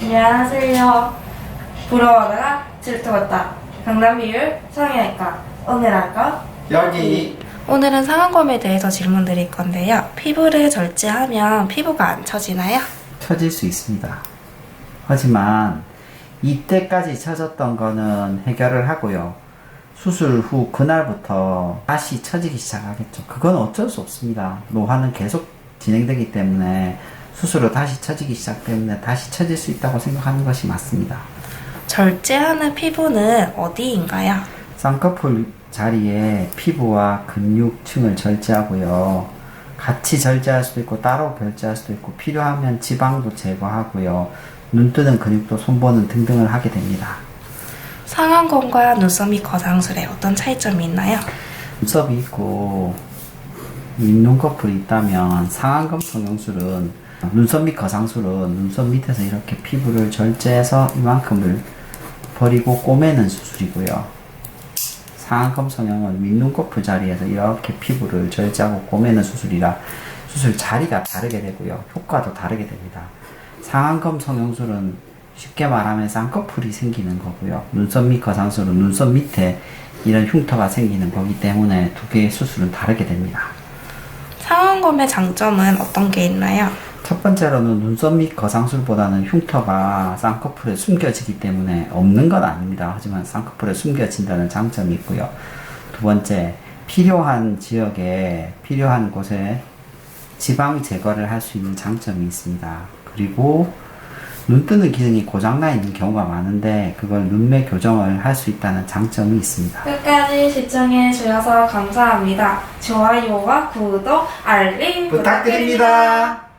안녕하세요. 부러워하다가 질투받다. 강남비율 성형외과. 오늘 할까? 여기 오늘은 상안검에 대해서 질문 드릴 건데요. 피부를 절제하면 피부가 안 처지나요? 처질 수 있습니다. 하지만 이때까지 처졌던 거는 해결을 하고요. 수술 후 그날부터 다시 처지기 시작하겠죠. 그건 어쩔 수 없습니다. 노화는 계속 진행되기 때문에 수술 후 다시 처지기 시작 때문에 다시 처질 수 있다고 생각하는 것이 맞습니다. 절제하는 피부는 어디인가요? 쌍꺼풀 자리에 피부와 근육층을 절제하고요. 같이 절제할 수도 있고 따로 결제할 수도 있고 필요하면 지방도 제거하고요. 눈 뜨는 근육도 손보는 등등을 하게 됩니다. 상안검과 눈썹 및 거상술에 어떤 차이점이 있나요? 눈썹이 있고 윗눈꺼풀이 있다면 상안검 성형술은 눈썹 밑 거상술은 눈썹 밑에서 이렇게 피부를 절제해서 이만큼을 버리고 꼬매는 수술이고요. 상안검 성형은 윗눈꺼풀 자리에서 이렇게 피부를 절제하고 꼬매는 수술이라 수술 자리가 다르게 되고요. 효과도 다르게 됩니다. 상안검 성형술은 쉽게 말하면 쌍꺼풀이 생기는 거고요. 눈썹 밑 거상술은 눈썹 밑에 이런 흉터가 생기는 거기 때문에 두 개의 수술은 다르게 됩니다. 상안검의 장점은 어떤 게 있나요? 첫 번째로는 눈썹 밑 거상술보다는 흉터가 쌍꺼풀에 숨겨지기 때문에 없는 건 아닙니다. 하지만 쌍꺼풀에 숨겨진다는 장점이 있고요. 두 번째, 필요한 지역에 필요한 곳에 지방 제거를 할 수 있는 장점이 있습니다. 그리고 눈 뜨는 기능이 고장나 있는 경우가 많은데 그걸 눈매 교정을 할 수 있다는 장점이 있습니다. 끝까지 시청해 주셔서 감사합니다. 좋아요와 구독, 알림 부탁드립니다.